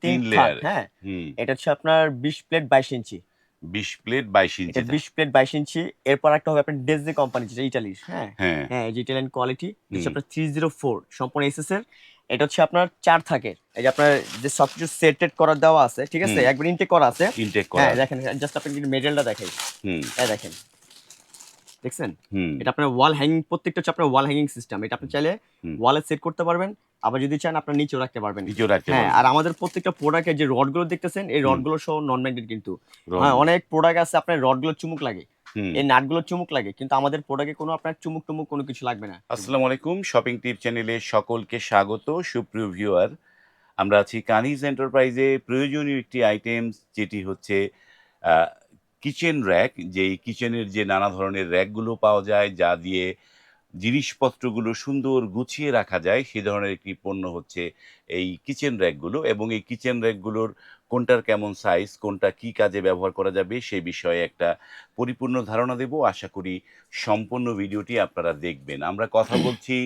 তিন তিন হ্যাঁ? এটা হচ্ছে আপনার বিশ প্লেট বাইশ ইঞ্চি। বিশ প্লেট বাইশ ইঞ্চি। বিশ প্লেট বাইশ ইঞ্চি এরপর একটা হবে আপনার ডেজনি কোম্পানি যেটা ইটালির হ্যাঁ? হ্যাঁ। হ্যাঁ ইটালিয়ান কোয়ালিটি হচ্ছে আপনার থ্রি জিরো ফোর সম্পূর্ণ এসএস এর এটা হচ্ছে আপনার চার থাকের। এই যে আপনার যে সবকিছু সেটেড করা দেওয়া আছে ঠিক আছে? একবার ইনটেক করা আছে। ইনটেক করা হ্যাঁ দেখেন জাস্ট আপনি মেটেরিয়ালটা দেখাই। হুম। দেখেন। দেখছেন? এটা আপনার ওয়াল হ্যাঙ্গিং প্রত্যেকটা হচ্ছে আপনার ওয়াল হ্যাঙ্গিং সিস্টেম এটা আপনি চাইলে। ওয়ালে সেট করতে পারবেন আবার যদি চান আপনার নিচেও রাখতে পারবেন। নিচেও রাখতে হ্যাঁ আর আমাদের প্রত্যেকটা প্রোডাক্টের যে রডগুলো দেখতেছেন এই হুম। রডগুলো সহ নন ম্যাগনেট কিন্তু হ্যাঁ অনেক প্রোডাক্ট আছে আপনার রডগুলো চুমুক লাগে। এই নাটগুলো চুমুক লাগে কিন্তু আমাদের প্রোডাক্টে কোনো আপনার চুমুক টুমুক কোনো কিছু লাগবে না। আসসালামু আলাইকুম শপিং টিপ চ্যানেলে সকলকে স্বাগত সুপ্রিয় ভিউয়ার আমরা আছি কানিজ এন্টারপ্রাইজে প্রয়োজনীয় একটি আইটেম যেটি হচ্ছে কিচেন র্যাক, যেই কিচেনের যে নানা ধরনের র্যাকগুলো পাওয়া যায়, যা দিয়ে জিনিসপত্রগুলো সুন্দর গুছিয়ে রাখা যায়, সে ধরনের একটি পণ্য হচ্ছে এই কিচেন র্যাকগুলো। এবং এই কিচেন র্যাকগুলোর কোনটার কেমন সাইজ কোনটা কি কাজে ব্যবহার করা যাবে, সে বিষয়ে একটা পরিপূর্ণ ধারণা দেব। আশা করি সম্পূর্ণ ভিডিওটি আপনারা দেখবেন। আমরা কথা বলছি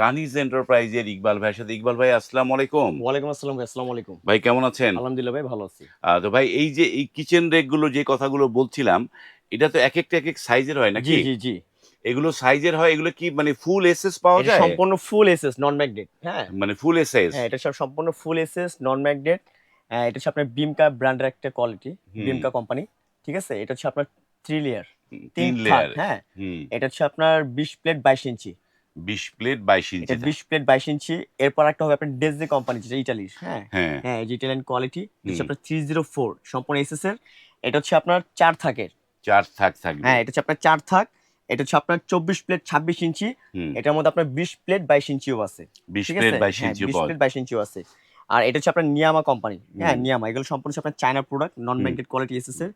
কানিজ এন্টারপ্রাইজের ইকবাল ভাইয়ের সাথে। ইকবাল ভাই আসসালামু আলাইকুম। ওয়ালাইকুম আসসালাম ভাই আসসালামু আলাইকুম। ভাই কেমন আছেন? আলহামদুলিল্লাহ ভাই ভালো আছি। তো ভাই এই যে এই কিচেন রেকগুলো যে কথাগুলো বলছিলাম এটা তো এক একটা এক এক সাইজের হয় জি নাকি? জি জি এগুলো সাইজের হয় এগুলো কি মানে ফুল এসএস পাওয়া যায়? সম্পূর্ণ ফুল এসএস নন ম্যাগনেট হ্যাঁ। মানে ফুল এসএস হ্যাঁ এটা সব সম্পূর্ণ ফুল এসএস নন ম্যাগনেট এটা হচ্ছে আপনার বিমকা ব্র্যান্ডের একটা কোয়ালিটি বিমকা কোম্পানি ঠিক আছে? এটা হচ্ছে আপনার থ্রি লেয়ার তিন লেয়ার হ্যাঁ। এটা হচ্ছে আপনার বিশ প্লেট বাইশ ইঞ্চি। বিশ প্লেট বাইশ এটা ইঞ্চি বিশ প্লেট বাইশ ইঞ্চি এরপর একটা হবে আপনার ডেজে কোম্পানি যেটা ইটালির। হ্যাঁ? হ্যাঁ। হ্যাঁ ইটালিয়ান কোয়ালিটি হচ্ছে আপনার থ্রি জিরো ফোর সম্পূর্ণ এসএস এর এটা হচ্ছে আপনার চার থাকের। চার থাক থাকবে। হ্যাঁ এটা হচ্ছে আপনার চার থাক এটা হচ্ছে আপনার চব্বিশ প্লেট ছাব্বিশ ইঞ্চি এটার মধ্যে আপনার বিশ প্লেট বাইশ ইঞ্চিও আছে। বিশ প্লেট বাইশ হ্যাঁ প্লেট বাইশ ইঞ্চিও আছে। আর এটা হচ্ছে আপনার নিয়ামা কোম্পানি হ্যাঁ নিয়ামা এগুলো সম্পূর্ণ আপনার চায়না প্রোডাক্ট নন। ব্যাংকেড কোয়ালিটি এসএস এর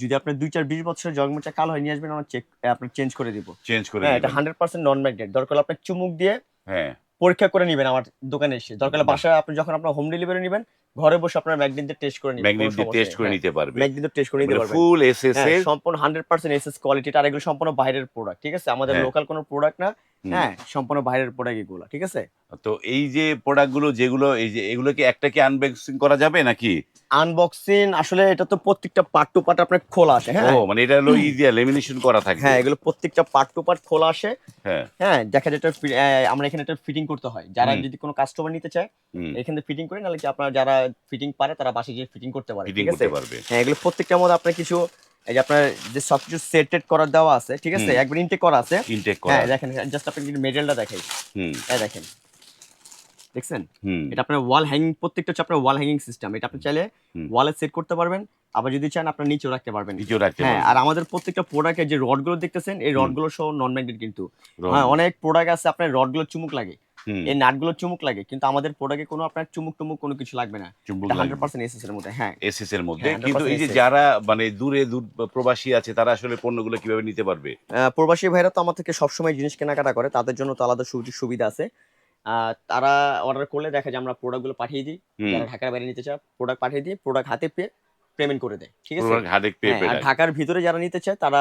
যদি আপনার দুই চার বিশ বছরের জন্মটা কালো হয়ে নিয়ে আসবেন আমরা চেক আপনার চেঞ্জ করে দিব। চেঞ্জ করে হ্যাঁ এটা হান্ড্রেড পার্সেন্ট নন ব্যাংকেড দরকার হলে আপনার চুমুক দিয়ে হ্যাঁ। পরীক্ষা করে নেবেন আমার দোকানে এসে। দরকার হলে বাসায় আপনি যখন আপনার হোম ডেলিভারি নেবেন ঘরে বসে আপনার ম্যাগনেট দিয়ে টেস্ট করে নেবেন। ম্যাগনেট দিয়ে টেস্ট করে নিতে পারবে। ম্যাগনেট দিয়ে টেস্ট করে নিতে পারবেন ফুল এসএস হ্যাঁ, এর সম্পূর্ণ হান্ড্রেড পার্সেন্ট এসএস কোয়ালিটি আর এগুলো সম্পূর্ণ বাইরের প্রোডাক্ট ঠিক আছে? আমাদের হ্যাঁ। লোকাল কোনো প্রোডাক্ট না। হ্যাঁ সম্পূর্ণ বাইরের প্রোডাক্ট এগুলো ঠিক আছে? তো এই যে প্রোডাক্টগুলো যেগুলো এই যে এগুলো কি একটা কি আনবক্সিং করা যাবে নাকি? আনবক্সিং আসলে এটা তো প্রত্যেকটা পার্ট টু পার্ট আপনার খোলা আসে হ্যাঁ? ও মানে এটা হলো ইজি লেমিনেশন করা থাকে হ্যাঁ এগুলো প্রত্যেকটা পার্ট টু পার্ট খোলা আসে। হ্যাঁ। হ্যাঁ দেখা যায় এটা আহ, আমরা এখানে একটা ফিটিং করতে হয়। যারা যদি কোনো কাস্টমার নিতে চায় এখানে ফিটিং করে নাহলে কি আপনার যারা ফিটিং পারে তারা বাসে গিয়ে ফিটিং করতে পারে ঠিক আছে? হ্যাঁ এগুলো প্রত্যেকটার মধ্যে আপনার কিছু এই যে আপনার যে সবকিছু সেটেড করা দেওয়া আছে ঠিক আছে। একবার ইনটেক করা আছে। ইনটেক করা হ্যাঁ দেখেন জাস্ট আপনি মেটেরিয়ালটা দেখাই। হুম। এই দেখেন। দেখছেন? এটা আপনার ওয়াল হ্যাঙ্গিং প্রত্যেকটা হচ্ছে আপনার ওয়াল হ্যাঙ্গিং সিস্টেম এটা আপনি চাইলে ওয়ালে সেট করতে পারবেন। আবার যদি চান আপনার নিচেও রাখতে পারবেন। নিচেও রাখতে হ্যাঁ আর আমাদের প্রত্যেকটা প্রোডাক্টের যে রডগুলো দেখতেছেন এই। রডগুলো সহ নন ম্যাগনেট কিন্তু হ্যাঁ অনেক প্রোডাক্ট আছে আপনার রডগুলো চুমুক লাগে। এই নাটগুলো চুমুক লাগে কিন্তু আমাদের প্রোডাক্টে কোনো আপনার চুমুক টুমুক কোনো কিছু লাগবে না। হান্ড্রেড পার্সেন্ট এসএস এর মধ্যে হ্যাঁ। এসএস এর মধ্যে। হ্যাঁ, কিন্তু এই যে যারা মানে দূরে দূর প্রবাসী আছে তারা আসলে পণ্যগুলো কীভাবে নিতে পারবে? প্রবাসী ভাইরা তো আমার থেকে সবসময় জিনিস কেনাকাটা করে তাদের জন্য তো আলাদা সুযোগ সুবিধা আছে। তারা অর্ডার করলে দেখা যায় আমরা প্রোডাক্টগুলো পাঠিয়ে দিই। যারা ঢাকার বাইরে নিতে চায় প্রোডাক্ট পাঠিয়ে দিই প্রোডাক্ট হাতে পেয়ে পেমেন্ট করে দেয় ঠিক আছে? হ্যাঁ, ঢাকার ভিতরে যারা নিতে চায় তারা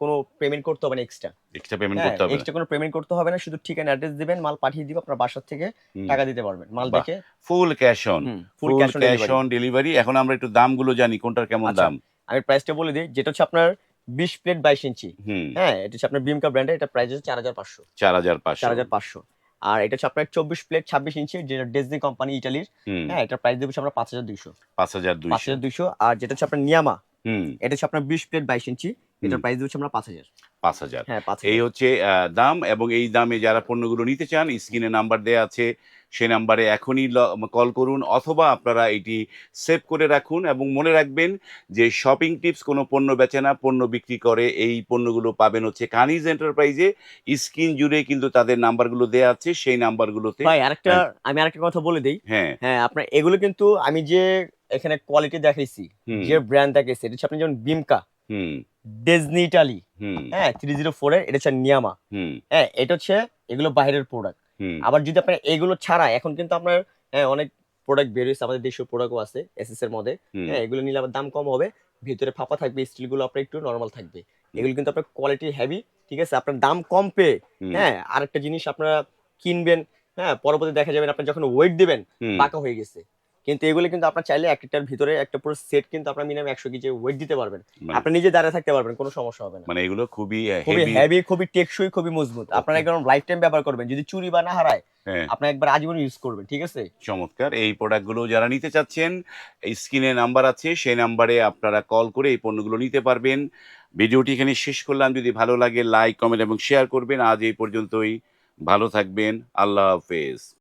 কোনো পেমেন্ট করতে হবে না এক্সট্রা এক্সট্রা পেমেন্ট করতে হবে। এক্সট্রা কোনো পেমেন্ট করতে হবে না শুধু ঠিকানা অ্যাড্রেস দিবেন মাল পাঠিয়ে দিব আপনার বাসার থেকে টাকা দিতে পারবেন। মাল দেখে full cash on full cash on delivery এখন আমরা একটু দামগুলো জানি কোনটার কেমন আচ্ছা। দাম। আমি প্রাইসটা বলে দিই যেটা হচ্ছে আপনার বিশ প্লেট বাইশ ইঞ্চি। হ্যাঁ এটা হচ্ছে আপনার বিমকা ব্র্যান্ডের এটা প্রাইস হচ্ছে চার হাজার পাঁচশো। চার হাজার পাঁচশো। চার হাজার পাঁচশো। আর এটা হচ্ছে আপনার চব্বিশ প্লেট ছাব্বিশ ইঞ্চি যেটা ডেজনি কোম্পানি ইটালির হ্যাঁ এটা প্রাইস দেবো আমরা পাঁচ হাজার দুইশো। পাঁচ হাজার দুইশো। হাজার দুইশো। আর যেটা হচ্ছে আপনার নিয়ামা হুম। এটা হচ্ছে আপনার বিশ প্লেট বাইশ ইঞ্চি। এটার প্রাইস দেবো আমরা পাঁচ হাজার। পাঁচ হাজার। হ্যাঁ এই হচ্ছে দাম এবং এই দামে যারা পণ্যগুলো নিতে চান স্ক্রিনে নাম্বার দেওয়া আছে সেই নাম্বারে এখনই কল করুন অথবা আপনারা এটি সেভ করে রাখুন এবং মনে রাখবেন যে শপিং টিপস কোনো পণ্য বেচে না পণ্য বিক্রি করে এই পণ্যগুলো পাবেন হচ্ছে কানিজ এন্টারপ্রাইজে স্ক্রিন জুড়ে কিন্তু তাদের নাম্বারগুলো দেওয়া আছে সেই নাম্বারগুলোতে। ভাই আরেকটা আমি আরেকটা কথা বলে দিই। হ্যাঁ। হ্যাঁ আপনার এগুলো কিন্তু আমি যে এখানে কোয়ালিটি দেখাইছি যে ব্র্যান্ড দেখাইছি এটা হচ্ছে আপনি যেমন বিমকা ডেজনি ইটালি হ্যাঁ থ্রি জিরো ফোর এর এটা হচ্ছে নিয়ামা হুম। হ্যাঁ এটা হচ্ছে এগুলো বাইরের প্রোডাক্ট আবার যদি আপনার এগুলো ছাড়া এখন কিন্তু আপনার হ্যাঁ অনেক প্রোডাক্ট বের হয়েছে আমাদের দেশীয় প্রোডাক্টও আছে এসএস এর মধ্যে। হ্যাঁ এগুলো নিলে আবার দাম কম হবে ভিতরে ফাঁপা থাকবে স্টিলগুলো আপনার একটু নর্মাল থাকবে। এগুলো কিন্তু আপনার কোয়ালিটি হেভি ঠিক আছে? আপনার দাম কম পেয়ে হ্যাঁ আরেকটা জিনিস আপনারা কিনবেন হ্যাঁ পরবর্তী দেখা যাবেন আপনি যখন ওয়েট দিবেন পাকা হয়ে গেছে। কিন্তু এগুলো কিন্তু আপনার চাইলে একটার ভিতরে একটা পুরো সেট কিন্তু আপনার মিনিমাম একশো কেজি ওয়েট দিতে পারবেন। মানে- আপনি নিজে দাঁড়িয়ে থাকতে পারবেন কোনো সমস্যা হবে না। মানে এগুলো খুবই খুবই হেভি খুবই টেকসই খুবই মজবুত। আপনারা একদম লাইফ টাইম ব্যবহার করবেন। যদি চুরি বা না হারায় হ্যাঁ। আপনি একবার আজীবন ইউজ করবেন ঠিক আছে? চমৎকার। এই প্রোডাক্টগুলো যারা নিতে চাচ্ছেন স্ক্রিনে নাম্বার আছে সেই নাম্বারে আপনারা কল করে এই পণ্যগুলো নিতে পারবেন। ভিডিওটি এখানে শেষ করলাম। যদি ভালো লাগে লাইক কমেন্ট এবং শেয়ার করবেন। আজ এই পর্যন্তই। ভালো থাকবেন। আল্লাহ হাফেজ।